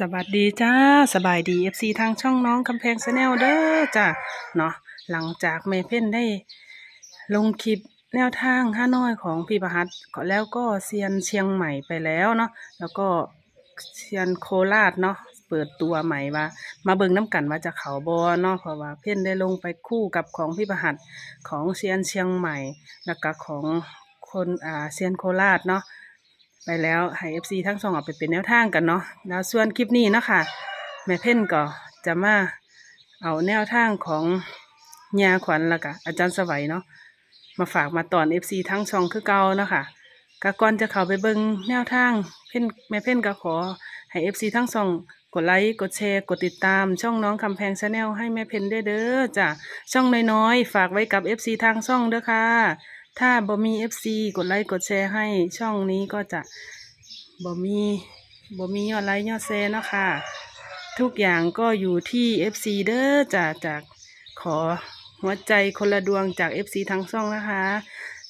สวัสดีจ้าสบายดี FC ทางช่องน้องคำแพงชาแนลเด้อจ้าเนาะหลังจากเมเพ่นได้ลงคลิปแนวทางห้าน้อยของพี่ประหัตแล้วก็เซียนเชียงใหม่ไปแล้วเนาะแล้วก็เซียนโคราชเนาะเปิดตัวใหม่ว่ามาเบิ่งน้ำกันว่าจะเขาบอเนาะเพราะว่าเพ่นได้ลงไปคู่กับของพี่ประหัตของเซียนเชียงใหม่ แล้วก็ของคนอ่าเซียนโคราชเนาะ ไปแล้วให้เอฟซีทั้งสองเอาไปเป็นแนวทางกันเนาะแล้วส่วนคลิปนี้เนาะคะแม่เพ่นก็จะมาเอาแนวทางของยาขวัญล้วก็อาจารย์สวัยเนาะมาฝากมาตอนเอฟซีทั้งช่องคือเก่าเนาะค่ะก็ก่อนจะเข้าไปเบิ่งแนวทางเพ่นแม่เพ่นก็ขอให้เอฟซีทั้งสองกดไลค์ กดแชร์ กดติดตาม ช่องน้องคำแพงชาแนลให้แม่เพ่นได้เด้อจ้ะ ช่องน้อยๆ ฝากไว้กับเอฟซีทางช่องเด้อค่ะ ถ้าบ่มี FC กดไลค์กดแชร์ให้ช่องนี้ก็จะบ่มีบ่มียอดไลค์ยอดแชร์เนาะค่ะ ทุกอย่างก็อยู่ที่ FC เด้อจากจากขอหัวใจคนละดวงจาก FC ทั้งช่องนะคะ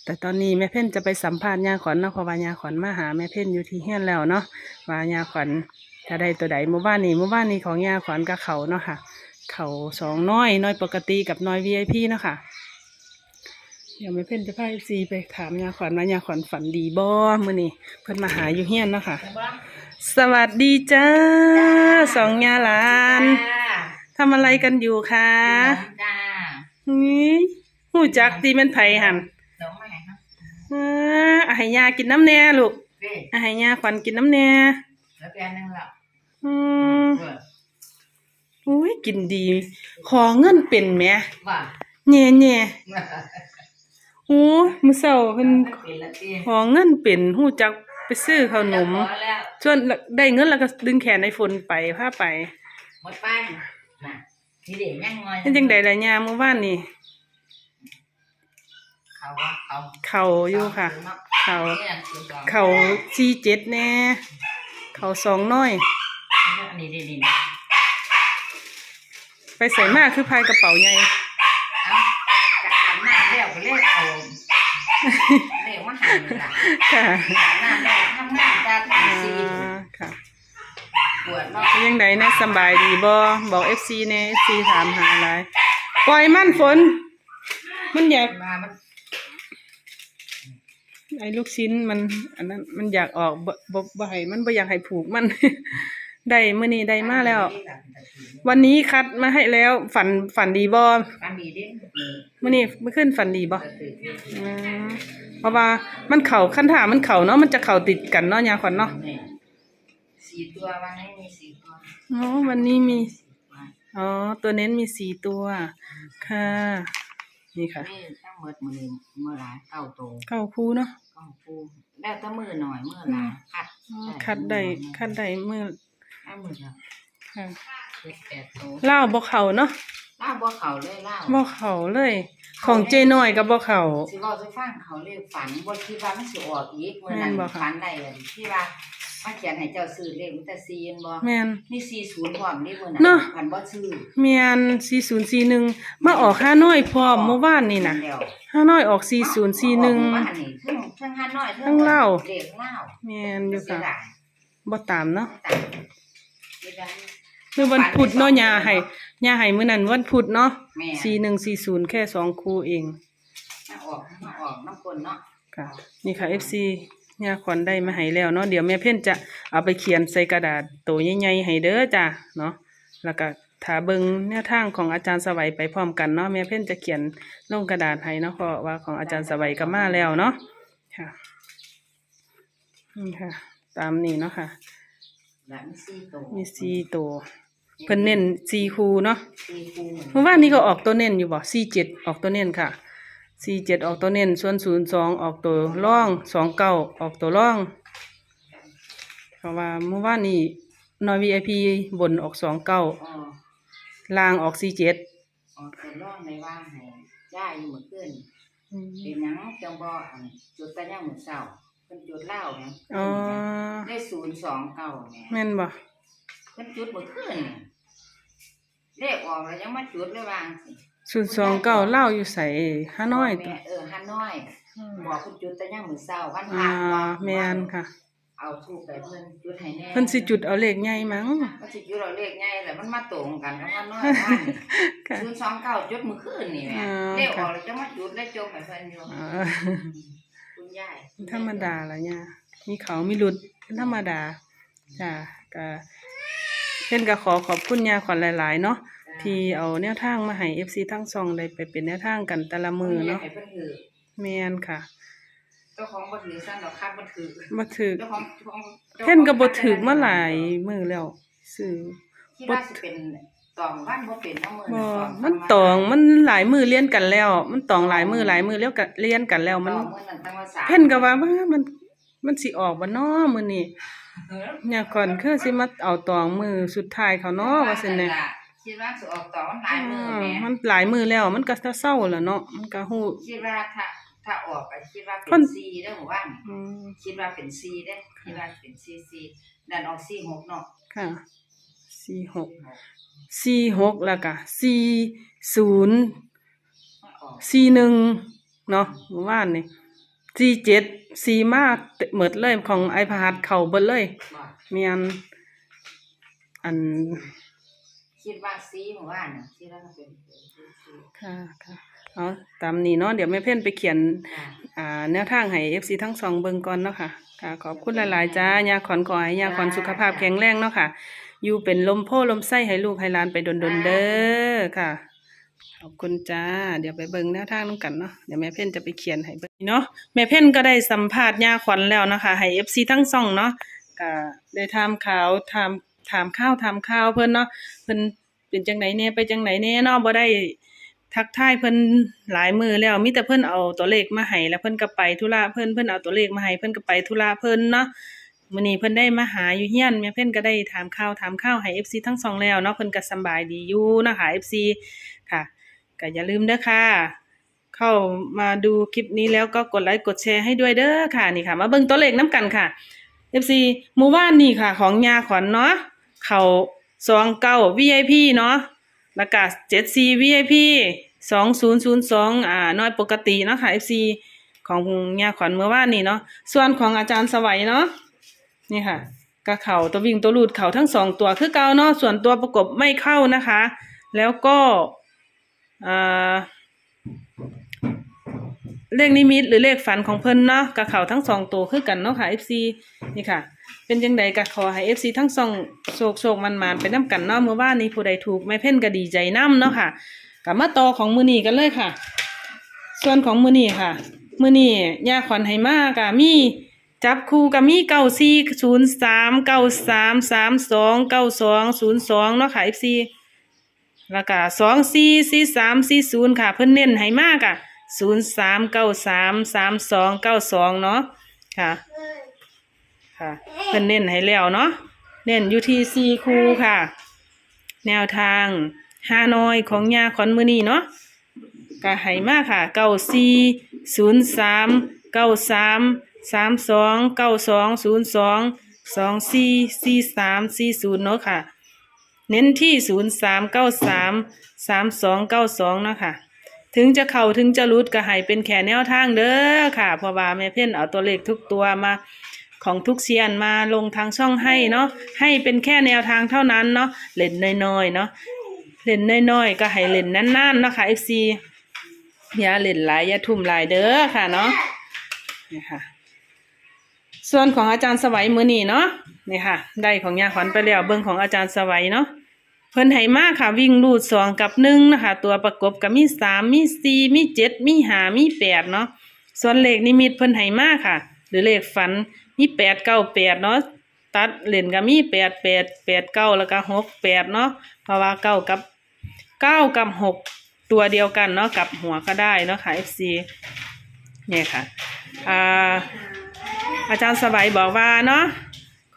แต่ตอนนี้แม่เพ่นจะไปสัมภาษณ์ยาขวัญเนาะเพราะว่ายาขวัญมาหาแม่เพ่นอยู่ที่เฮียนแล้วเนาะว่ายาขวัญจะได้ตัวใดเมื่อวานนี้เมื่อวานนี้ของยาขวัญกับเขาเนาะค่ะ เขาสองน้อยน้อยปกติกับน้อย VIP เนาะค่ะ เดี๋ยวแม่เพ่นจะพาเอฟซีไปถามยาขวัญว่ายาขวัญฝันดีบ่มื้อนี้เพิ่นมาหาอยู่เฮียนเนาะค่ะ สวัสดีจ้าสองยาหลานทำอะไรกันอยู่คะจ้านี่หูจักตีแม่นไผหันเดี๋ยวมาให้ครับอ่าอาให้ยากินน้ำแน่ลูกเว้ยอาให้ยาขวัญกินน้ำแน่แล้วแกนึงละอืมเอออุ้ยกินดี ขอเงินเป็นแหมว่าแน่แน่ๆ โอ้มื้อเช้าเพิ่นเป็นละตีขอเงินเป็นหูจักไปซื้อขนมพอแล้วส่วนได้เงินแล้วก็ดึงแขนในฝนไปพาไปหมดไปน่ะทีเด็กยังงอยเป็นจังใดล่ะยามเมื่อวานนี่เขาว่าเขาเข่าอยู่ค่ะ เขาเนี่ยคือเขาเข่าซีเจ็ดแน่เข่าสองน้อยอันนี้ดีดีไปใส่มากคือพายกระเป๋าใหญ่ เอากระอาบน้ำแล้วก็เรียกเอา เรียกมาใหายละค่ะอาบน้ำแล้วทำงานจ้าอ่าทำซีค่ะปวดเนาะเป็นยังไงนะสำบายดีบ่บอกเอฟซีเน่เอฟซีถามหาอะไรปล่อยมันฝน มันอยากมามันไอ้ลูกชิ้นมัน อันนั้นมันอยากออกบ่บ่บ่ให้มันบ่อยากให้ผูกมัน ได้มื้อนี้ได้มาแล้ว วันนี้คัดมาให้แล้ว ฝันฝันดีบ่การดีเด้มื่อนี้เมื่อคืนฝันดีบ่อืมเพราะว่ามันเข่าขั้นถามันเข่าเนาะมันจะเข่าติดกันเนาะยาขวัญเนาะนี่สี่ตัววันนี้มีสี่ตัวอ๋อวันนี้มีอ๋อตัวเน้นมีสี่ตัว ค่ะ นี่ค่ะนี่ตั้งเมื่อมือเมื่อหลายเก้าโตเก้าคู่เนาะเก้าปูแล้วแต่มือหน่อยมือหลายคัดอ๋อคัดได้คัดได้เมื่อ ถ้ามือละค่ะเจ็ดแปดโตเล่าวบ่เข่าเนาะล่าบ่เขาเลยล่าบ่เข่าเลย ของเจน้อยกับบ่เข่าสิบอกสิฟังเขาเลยฝันบ่คิดว่ามันสิออกอีกมื้อนั้นแม่นบ่คะ ฝันได้อะที่ว่ามาเขียนให้เจ้าซื้อเลขมันแต่ซีนบ่แม่นมี40พร้อมนี่มื้อเนาะนั้นฝันบ่ซื้อแม่น4041มาออกห้าน้อยพร้อมเมื่อวานนี่น่ะแล้วห้าน้อยออกออกมา4041 อันนี้เทั้งเทั้งหันน้อยเทิงเหล้า เด็กเหล้าแม่นอยู่ค่ะเสีดายบ่ตามเนาะตาย เสียดายคือวันพุธเนาะยาให้ยาให้มื้อนั้นวันพุธเนาะแม่ สี่หนึ่งสี่ศูนย์แค่สองคู่เอง มาออกมาออกน้ำคนเนาะค่ะ นี่ค่ะ FC ยาขวัญได้มาให้แล้วเนาะเดี๋ยวแม่เพ่นจะเอาไปเขียนใส่กระดาษตัวใหญ่ๆให้เด้อจ้ะเนาะแล้วก็ถ้าเบิ่งแนวทางของอาจารย์สวัยไปพร้อมกันเนาะแม่เพ่นจะเขียนลงกระดาษให้เนาะเพราะว่าของอาจารย์สวัยก็มาแล้วเนาะค่ะนี่ค่ะ ตามนี้เนาะค่ะ แล้วมีสี่ตัวมีสี่ตัวเพิ่นเน้นสี่คู่เนาะสี่คู่เมื่อวานนี้ก็ออกตัวเน้นอยู่บ่สี่เจ็ดออกตัวเน้นค่ะสี่เจ็ดออกตัวเน้นส่วนศูนย์สองออกตัวร่องสองเก้าออกตัวร่อง เพราะว่าเมื่อวานนี้นอยวีไอพีบนออกสองเก้าอ๋อล่างออกสี่เจ็ดออกตัวร่องในว่าให้ย่าอยู่เหมือนขึ้นเป็นหยังจังบ่อันจุดแต่ยังเหมือนเศร้า เพิ่นจุดเหล้าไงอ๋อได้ศูนย์สองเก้าแม่แม่นบ่เพิ่นจุดเหมือนขึ้นเลขออกแล้วยังมาจุดเลยวางสิศูนย์สองเก้าเล่าอยู่ใส่ห้าน้อยแม่เออฮานอยบอกเพิ่นจุดแต่ยังเหมือนเศร้าวันพอ่าระแม่นค่ะเอาทูบไปเพิ่นจุดให้แน่เพิ่นสิจุดเอาเลขใหญ่มั้งมันสิจุดเอาเลขใหญ่แหละมันมาตรงกันกับมันน้อยว่าค่ะศูนย์สองเก้าจุดมื้อคืนนี่แหม่อ่าเลขออกแล้วจะมาจุดแล้วจบให้เพิ่นอยู่ เออคุณยายธรรมดาละเนี่ยมีเขามีหลุดเป็นธรรมดาจ้ะก็เพิ่นก็ขอขอบคุณยาขวัญหลาย ๆ เนาะที่เอาแนวทางมาให้ FC ทั้งสองได้ไปเป็นแนวทางกันแต่ละมือเนาะให้เพิ่นถือแม่นค่ะเจ้าของบ่ถือซั่นดอกครับบ่ถือบ่ถึกเจ้าของเจ้าของเพิ่นก็บ่ถึกมาหลายมือแล้วซื้อคิดว่าสิเป็น ตองวันบ่เป็นเนาะมื้อบ่นั้นมันตอง มันหลายมือเรียนกันแล้ว มันตองหลายมือหลายมือแล้วก็เรียนกันแล้ว มัมันนมื้อนั้นตั้งว่าสามเพิ่นก็ว่าว่ามัน มันสิออกบ่น้อมื้อนี้เออเนี่ยก่อนคือสิมาเอาตองมือสุดท้ายเขาเนาะว่าซั่นแหละคิดว่าสิออกตองมันหลายมื้อแหม่มันหลายมือแล้ว มันก็เศร้าๆแล้วเนาะ มันก็ฮู้คิดว่าถ้าถ้าออกก็คิดว่าคเป็นน4เด้อหมู่บ้านอืมคิดว่าเป็น4เด้อคิดว่าเป็น4 4นั่นออก4 6เนาะค่ะ สี่หกสี่หกแล้วก็สี่ศูนย์มันออกสี่หนึ่งเนาะเมื่อวานนี่สี่เจ็ดสี่มากเหมิดเลยของไอพาดเข่าเบิดเลยบ่มีอันอันคิดว่า4หมู่บ้านน่ะคิดว่ามันเป็น4ค่ะค่ะเอาตามนี้เนาะเดี๋ยวแม่เพ่นไปเขียนค่ะอ่าแนวทางให้ FC ทั้งสองเบิ่งก่อนเนาะค่ะค่ะ ขอบคุณหลาย ๆ จ้ายาขอนขอให้ยาขอนสุขภาพแข็งแรงเนาะค่ะ อยู่เป็นลมโพลมไส้ให้ลูกให้หลานไปดนๆเด้อค่ะ ขอบคุณจ้า เดี๋ยวไปเบิ่งแนวทางนํกันเนาะ เดี๋ยวแม่เพ่นจะไปเขียนให้เบิ่งเนาะ แม่เพ่นก็ได้สัมภาษณ์ยาขวัญแล้วนะคะ ให้ FC ทั้งสองเนาะก็ได้ถามข่าวถามถามข้าวถามข้าวเพิ่นเนาะ เพิ่นเป็นจังไหนแน่ไปจังไหนแน่เนาะบ่ได้ทักทายเพิ่นหลายมือแล้วมีแต่เพิ่นเอาตัวเลขมาให้แล้วเพิ่นก็ไปธุระเพิ่นเพิ่นเอาตัวเลขมาให้เพิ่นก็ไปธุระเพิ่นเนาะ มื้อนี้เพิ่นได้มาหาอยู่เฮียนแม่เพิ่นก็ได้ถามข่าวถามข่าวให้ FC ทั้งสองแล้วเนาะเพิ่นก็สบายดีอยู่นะคะ FC ค่ะก็อย่าลืมเด้อค่ะ เข้ามาดูคลิปนี้แล้วก็กดไลค์กดแชร์ให้ด้วยเด้อค่ะนี่ค่ะ มาเบิ่งตัวเลขน้ำกันค่ะ FC หมู่บ้านนี่ค่ะ ของยาขวัญเนาะเขา29 VIP เนาะแล้วก็7 c VIP 2002อ่าน้อยปกติเนาะค่ะ FC ของยาขวัญเมื่อวานนี้เนาะส่วนของอาจารย์สวัยเนาะ นี่ค่ะก็เข่าตัววิ่งตัวลูดเข่าทั้งสองตัวคือเกาเนาะส่วนตัวประกบไม่เข้านะคะ แล้วก็เลขนิมิตหรือเลขฝันของเพิ่นเนาะกับเข่าทั้งสองตัวคือกันเนาะค่ะ FC นี่ค่ะ เป็นจังใดก็ขอให้ FC ทั้งสองโศกโศกมันมันๆไปน้ำกันเนาะเมื่อวานนี้ผู้ใดถูกไม่เพ่นก็ดีใจน้ำเนาะค่ะกลับมาต่อของมือนีกันเลยค่ะ ส่วนของมือนีค่ะ มือนียาขวัญไหมากะมี จับคู่กับมีเก้าสี่ศูนย์สามเก้าสามสามสองเก้าสองศูนย์สองเนาะค่ะ FC แล้วก็สองสี่สี่สามสี่ศูนย์ค่ะ เพิ่นเน้นให้มากอะศูนย์สามเก้าสามสามสองเก้าสองเนาะค่ะ ค่ะ เพิ่นเน้นให้แล้วเนาะเน้นอยู่ที่สี่คู่ค่ะ แนวทางฮานอยของยาขอนมือนี้เนาะก็ให้มากค่ะเก้าสี่ศูนย์สามเก้าสาม สามสองเก้าสองศูนย์สองสองสี่สี่สามสี่ศูนย์เนาะค่ะ เน้นที่ศูนย์สามเก้าสามสามสองเก้าสองเนาะค่ะถึงจะเข้าถึงจะรุดก็ให้เป็นแค่แนวทางเด้อค่ะเพราะว่าแม่เพ่นเอาตัวเลขทุกตัวมาของทุกเซียนมาลงทางช่องให้เนาะให้เป็นแค่แนวทางเท่านั้นเนาะเล่นน้อยๆเนาะเล่นน้อยๆก็ให้เล่นนานๆเนาะค่ะ FC อย่าเล่นหลายอย่าทุ่มหลายเด้อค่ะเนาะนี่ค่ะ ส่วนของอาจารย์สวัยมือนีเนาะนี่ค่ะ ได้ของยาขวัญไปแล้วเบิ่งของอาจารย์สวัยเนาะเพิ่นให้มากค่ะ วิ่งรูดสองกับหนึ่งนะคะ ตัวประกบก็มีสามมีสี่มีเจ็ดมีห้ามีแปดเนาะส่วนเลขนิมิตเพิ่นให้มากค่ะ หรือเลขฝันมีแปดเก้าแปดเนาะตัดเล่นก็มีแปดแปดแปดเก้าแล้วก็หกแปดเนาะเพราะว่าเก้ากับเก้ากับหกตัวเดียวกันเนาะกับหัวก็ได้เนาะค่ะ FC เนี่ยค่ะอ่า อาจารย์สบายบอกว่าเนาะ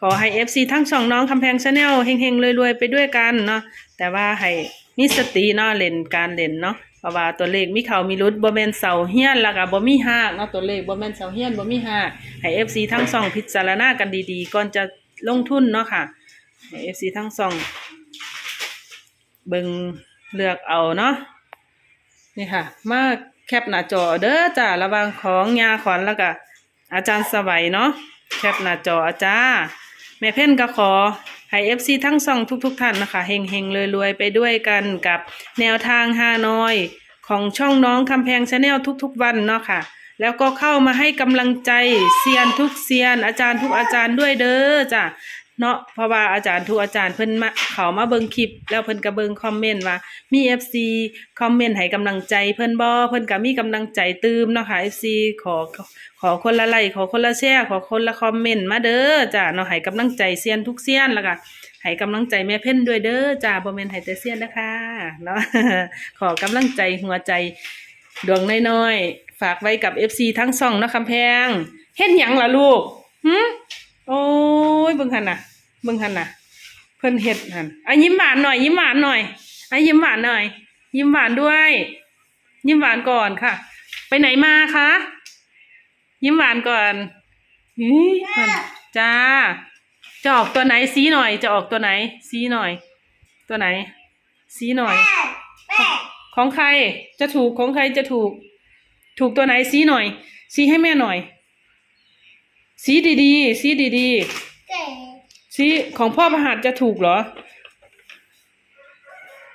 ขอให้ FC ทั้งสองน้องคำแพงชาแนลเฮงๆรวยๆ ไปด้วยกันเนาะแต่ว่าให้มีสติเนาะเล่นการเล่นเนาะเพราะว่าตัวเลขมีเขามีรุดบ่แม่นเสาเฮียนแล้วก็บ่มีหากเนาะตัวเลขบ่แม่นเสาเฮียนบ่มีหากให้ FC ทั้งสองพิจารณากันดีๆ ก่อนจะลงทุนเนาะค่ะให้ FC ทั้งสองเบิ่งเลือกเอาเนาะนี่ค่ะ มาแคปหน้าจอเด้อจ้าระว่างของยาขวัญแล้วก็ อาจารย์สวัยเนาะแคปหน้าจออาจารย์แม่เพ่นก็ขอให้เอฟซีทั้งสองทุกๆท่านนะคะเฮงเฮงรวยๆ ไปด้วยกันกับแนวทางฮานอย ของช่องน้องคำแพงชาแนลทุกๆวันเนาะค่ะ แล้วก็เข้ามาให้กำลังใจเซียนทุกเซียน อาจารย์ทุกอาจารย์ด้วยเด้อจ้ะ เนาะเพราะว่าอาจารย์ทุกอาจารย์เพิ่นมาเขามาเบิ่งคลิป แล้วเพิ่นก็เบิ่งคอมเมนต์ว่ามี FC คอมเมนต์ให้กำลังใจเพิ่นบ่เพิ่นก็มีกำลังใจตืมเนาะค่ะ FC ขอขอคนละไลค์ขอคนละแชร์ขอคนละคอมเมนต์มาเด้อจ้ะเนาะให้กำลังใจเซียนทุกเซียนแล้วก็ให้กำลังใจแม่เพ่นด้วยเด้อจ้ะบ่แม่นให้แต่เซียนนะคะเนาะขอกำลังใจหัวใจดวงน้อยๆฝากไว้กับ FC ทั้งสองเนาะคำแพงเฮ็ดหยังล่ะลูกหึ โอ้ยเบิ่งหันน่ะเบิ่งหันน่ะ เพิ่นเฮ็ดหันอะยิ้มหวานหน่อย ยิ้มหวานหน่อยอะยิ้มหวานหน่อย ยิ้มหวานด้วย ยิ้มหวานก่อนค่ะ ไปไหนมาคะยิ้มหวานก่อนหืยมันจ้าจะออกตัวไหนซีหน่อยจะออกตัวไหนซีหน่อย ตัวไหนซีหน่อย ของใครจะถูกของใครจะถูก ถูกตัวไหนซีหน่อยซีให้แม่หน่อย ซีดีๆซีดีๆซีของพ่อประหัสจะถูกเหรอ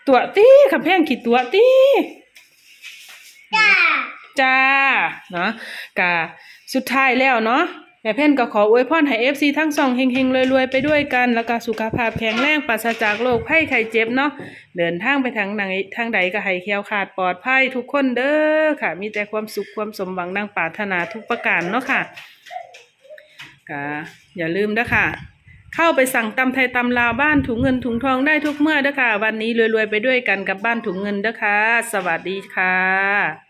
ตัวตีขับแพงขีดตัวตีจ้าจ้าเนาะกะสุดท้ายแล้วเนาะแม่เพ่นก็ขออวยพรให้เอฟซีทั้งสองเฮงๆรวยๆไปด้วยกัน แล้วก็สุขภาพแข็งแรงปราศจากโรคภัยไข้เจ็บเนาะเดินทางไปทางไหนทางใดก็ให้แคล้วขาดปลอดภัยทุกคนเด้อค่ะ มีแต่ความสุขความสมหวังดังปรารถนาทุกประการเนาะค่ะ ก็อย่าลืมเด้อค่ะ เข้าไปสั่งตำไทยตำลาวบ้านถุงเงินถุงทองได้ทุกเมื่อเด้อค่ะ วันนี้รวยๆไปด้วยกันกับบ้านถุงเงินเด้อค่ะ สวัสดีค่ะ